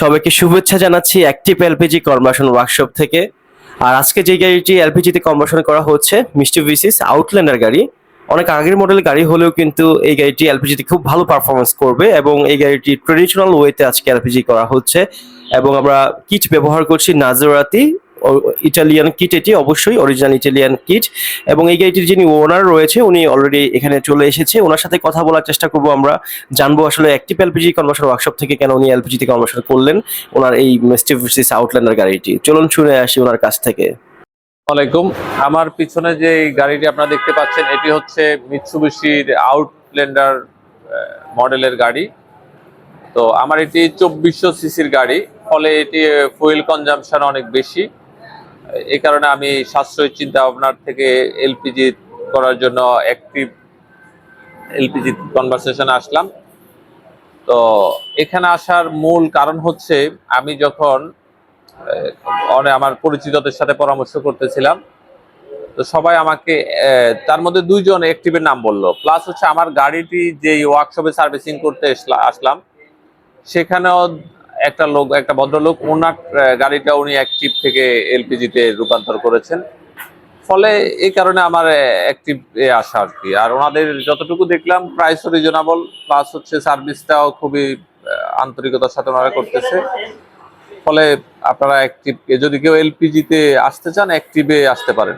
সবাইকে শুভেচ্ছা জানাচ্ছি অ্যাক্টিভ এলপিজি কনভার্সন ওয়ার্কশপ থেকে। আর আজকে যে গাড়িটি এলপিজিতে কনভার্সন করা হচ্ছে মিস্টি ভিসিস আউটল্যান্ডার গাড়ি। অনেক আগের মডেলের গাড়ি হলেও কিন্তু এই গাড়িটি এলপিজিতে খুব ভালো পারফরমেন্স করবে এবং এই গাড়িটি ট্রেডিশনাল ওয়েতে আজকে এলপিজি করা হচ্ছে। এবং আমরা কিট ব্যবহার করছি নাজরাতি ইটালিয়ান কিট এটি অবশ্যই অরিজিনাল ইটালিয়ান কিট এবং এই গাড়িটির যিনি ওনার রয়েছে, উনি অলরেডি এখানে চলে এসেছে। ওনার সাথে কথা বলার চেষ্টা করব, আমরা জানব আসলে অ্যাক্টিভ এলপিজি কনভার্সন ওয়ার্কশপ থেকে কেন উনি এলপিজি থেকে কনভার্সন করলেন, ওনার এই মিস্টি ভিসিস আউটল্যান্ডার গাড়িটি। চলুন শুনে আসি ওনার কাছ থেকে। আলাইকুম আমার পিছনে যে গাড়িটি আপনারা দেখতে পাচ্ছেন, এটি হচ্ছে মিৎসুবিশির আউটল্যান্ডার মডেলের গাড়ি। তো আমার এটি চব্বিশশো সিসির গাড়ি, ফলে এটি ফুয়েল কনজামশন অনেক বেশি। এই কারণে আমি সাশ্রয়ী চিন্তা ভাবনার থেকে এলপিজি করার জন্য অ্যাক্টিভ এলপিজি কনভারসেশনে আসলাম। তো এখানে আসার মূল কারণ হচ্ছে আমি যখন অনেক আমার পরিচিতদের সাথে পরামর্শ করতেছিলাম, তো সবাই আমাকে তার মধ্যে দুইজন অ্যাক্টিভের নাম বলল। প্লাস হচ্ছে আমার গাড়িটি যে ওয়ার্কশপে সার্ভিসিং করতে আসলা- আসলাম, সেখানেও একটা লোক, একটা ভদ্রলোক, ওনার গাড়িটা উনি অ্যাক্টিভ থেকে এলপিজিতে রূপান্তর করেছেন। ফলে এই কারণে আমার অ্যাক্টিভ এ আসা আর কি। আর ওনাদের যতটুকু দেখলাম প্রাইসও রিজনেবল প্লাস হচ্ছে সার্ভিসটাও খুবই আন্তরিকতার সাথে ওনারা করতেছে। ফলে আপনারা অ্যাক্টিভ যদি কেউ এলপিজিতে আসতে চান অ্যাক্টিভে আসতে পারেন।